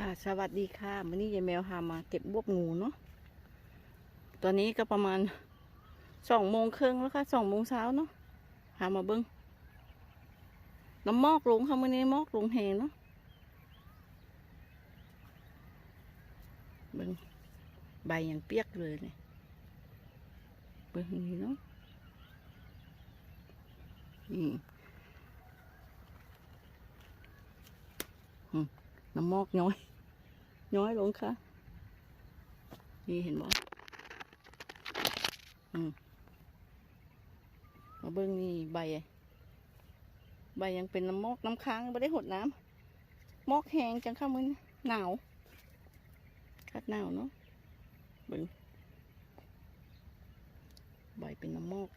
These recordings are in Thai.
ค่ะ สวัสดีค่ะวันนี้ยายแมวพามาเก็บบวบงูเนาะ ตอนนี้ก็ประมาณสองโมงครึ่งแล้วค่ะสองโมงเช้าเนาะพามาเบิ้งน้ำมอกลงค่ะมื่อนี้มอกลงแหงเนาะ เบิ้งใบยังเปียกเลยเนี่ย เบิ้งนี่เนาะนี่อืม น้ำมอกน้อย น้อยลงค่ะ นี่เห็นบ่อืมมาเบิ้งนี่ใบ ใบยังเป็นน้ำมอกน้ำค้างไม่ได้หดน้ำมอกแห้งจังค่ะมึงหนาวคัดหนาวเนาะเบิ้งใบเป็นน้ำมอก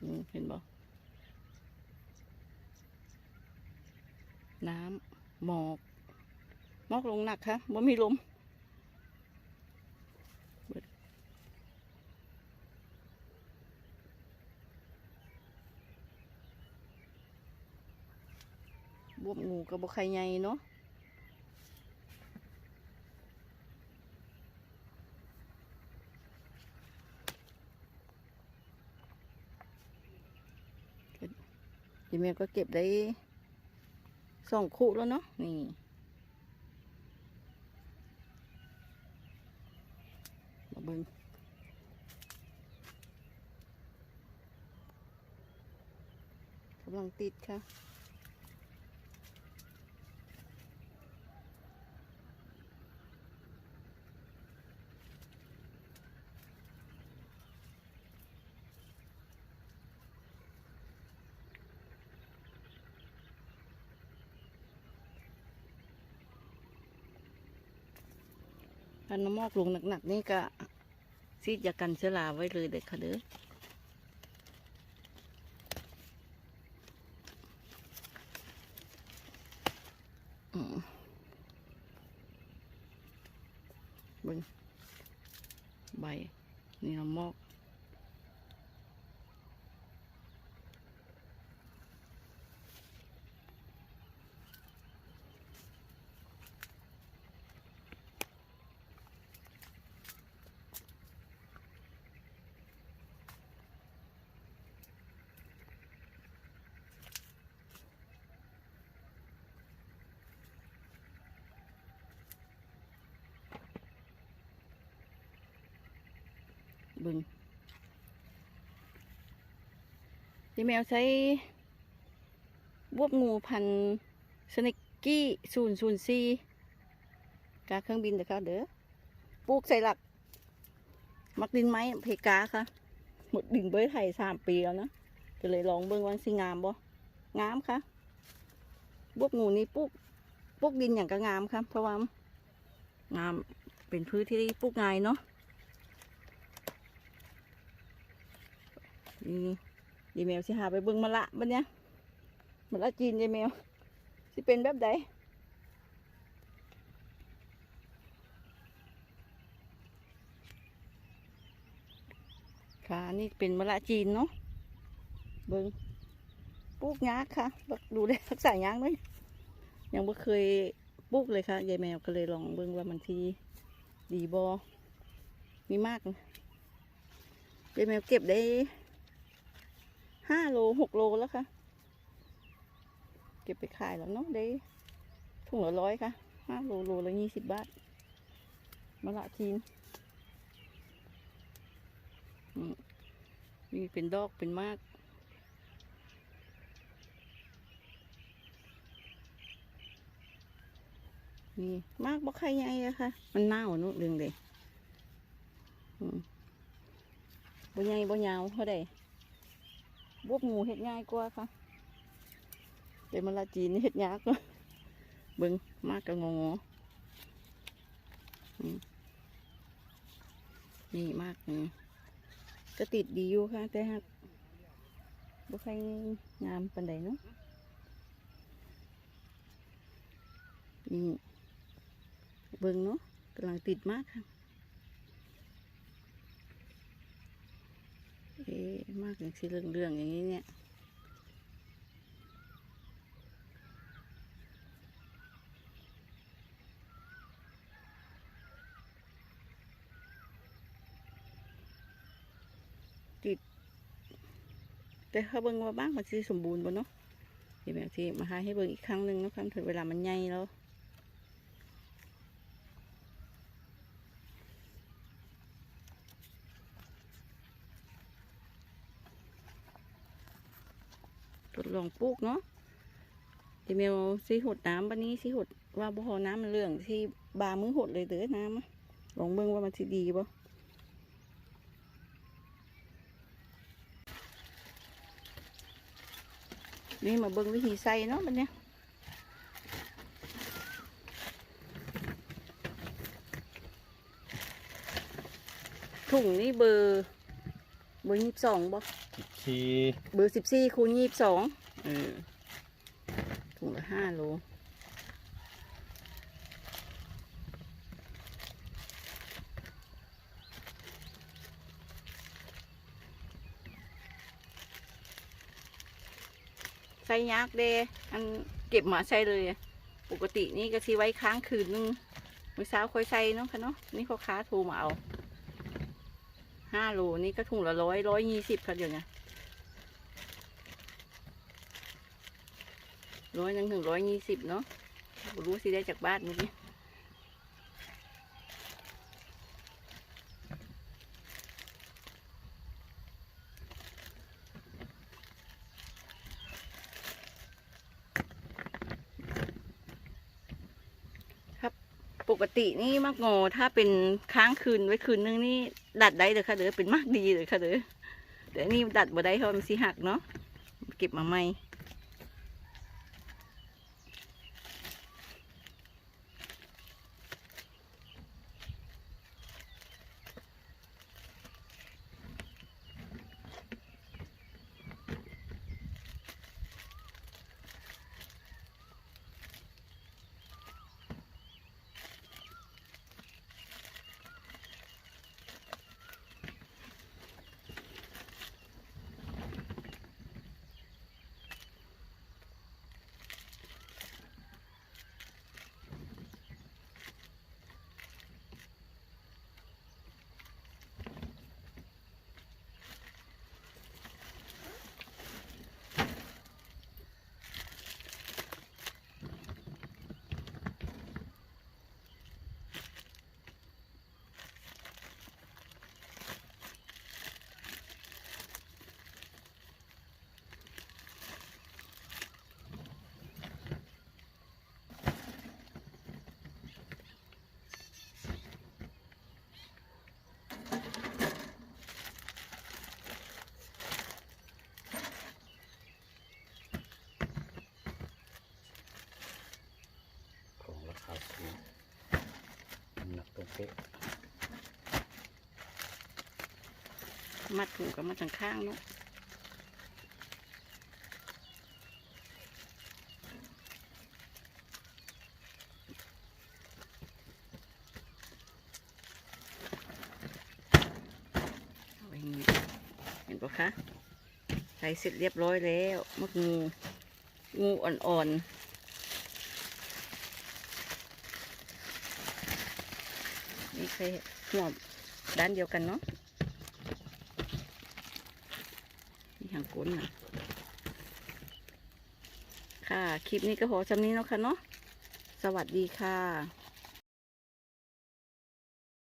อืมเห็นบ่น้ำหมอก มกลงหนักค่ะบ่มีลมบวบงูกับบไข่ใหญ่เนาะยีเมลก็เก็บได้สองคู่แล้วเนาะนี่มา เบิงกำลังติดค่ะถ้าน้ำมอกลงหนักๆนี่ก็ ซีดยากันเชื้อราไว้เลยเด็กค่ะเด้อบึงใบนี่เรามอก บึงพี่แมวใช้บวบงูพันสเนกกี้ศูนย์ศูนย์สี่กาเครื่องบินเด้อค่ะเด้อปลูกใส่หลัก มักดินไม้เพกาค่ะ หมดดินเบยไทยสามปีแล้วนะก็เลยลองเบิ่งว่าสิงามบ่งามค่ะบวบงูนี่ปลูกปลูกดินอย่างก็งามค่ะเพราะว่างามเป็นพื้นที่ปลูกง่ายเนาะ นี่ยายแมวสิหาไปเบิ่งมะละบัดเนี้ยมะละจีนยายแมวสิเป็นแบบใดค่ะนี่เป็นมะละจีนเนาะเบิ่งปลูกยากค่ะบักดูได้รักษายากเลยยังไม่เคยปลูกเลยค่ะยายแมวก็เลยลองเบิ่งว่ามันทีดีบอมีมากยายแมวเก็บได้ ห้าโลหกโลแล้วค่ะ เก็บไปขายแล้วเนาะได้ถุงละร้อยค่ะห้าโลโลละยี่สิบบาทมะละทีนมนี่เป็นดอกเป็นมากนี่มากบ่ใครใหญ่อะค่ะ มันเน่าเนุเรื่องเลยบ่ใหญ่บ่ยาวเท่าใด บวบงูเห็ดง่ายกว่าค่ะเป็นมะละจีนนี่เห็ดยากเนาเบิ่งมากกะงงนี่มากนี่ก็ติดดีอยู่ค่ะ แต่ฮักบ่ค่อยงามปานใดเนาะนี่เบิ่งเนาะกำลังติดมากค่ะ เอ๊ะ มากอย่างสีเรื่องๆอย่างนี้เนี่ยติดแต่เขาเบิ่งว่าบ้างมันสิสมบูรณ์บ่เนาะเดี๋ยวแบบที่มาหาให้เบิ่งอีกครั้งหนึ่งนะครับถึงเวลามันใหญ่แล้ว ลองปลูกเนาะเดี๋ยวเมลสีหดน้ำวันนี้สีหดว่าบ่อน้ำมันเรื่องที่บามือหดเลยเด้อน้ำลองเบิ่งว่ามันสิดีบ่นี่มาเบิ่งวิธีใส่เนาะบัดเนี้ยถุงนี่เบอร์เบอร์ยี่สิบสองบ่ ชีเบอร์สิบสี่คูณยี่สิบสองถุงละห้าโลใส่ยากเดอันเก็บมาใส่เลย ปกตินี่ก็ทีไว้ค้างคืนนึง มื้อเช้าค่อยใส่เนาะค่ะเนาะ นี่เขาค้าโทรมาเอา ห้าโลนี่ก็ถุงละร้อยร้อยยี่สิบค่ะเดี๋ยวนี้ร้อยหนึ่งถึงร้อยยี่สิบเนาะรู้สิได้จากบ้านเมื่อกี้ ปกตินี่มากงอถ้าเป็นค้างคืนไว้คืนนึงนี่ดัดได้เลยค่ะเด้อเป็นมากดีเลยค่ะเด้อแต่นนี่ดัดบ่ได้เพราะมันสิหักเนาะเก็บมาใหม่ เป๊ะมัดถุงกับมัดทางข้างเนาะเอาอย่างนี้เห็นปะคะใส่เสร็จเรียบร้อยแล้วมักงู งูอ่อนๆ นี่เคยหัวด้านเดียวกันเนาะนี่หางก้นนะค่ะ คลิปนี้ก็พอจำนี้เนาะค่ะเนาะ สวัสดีค่ะ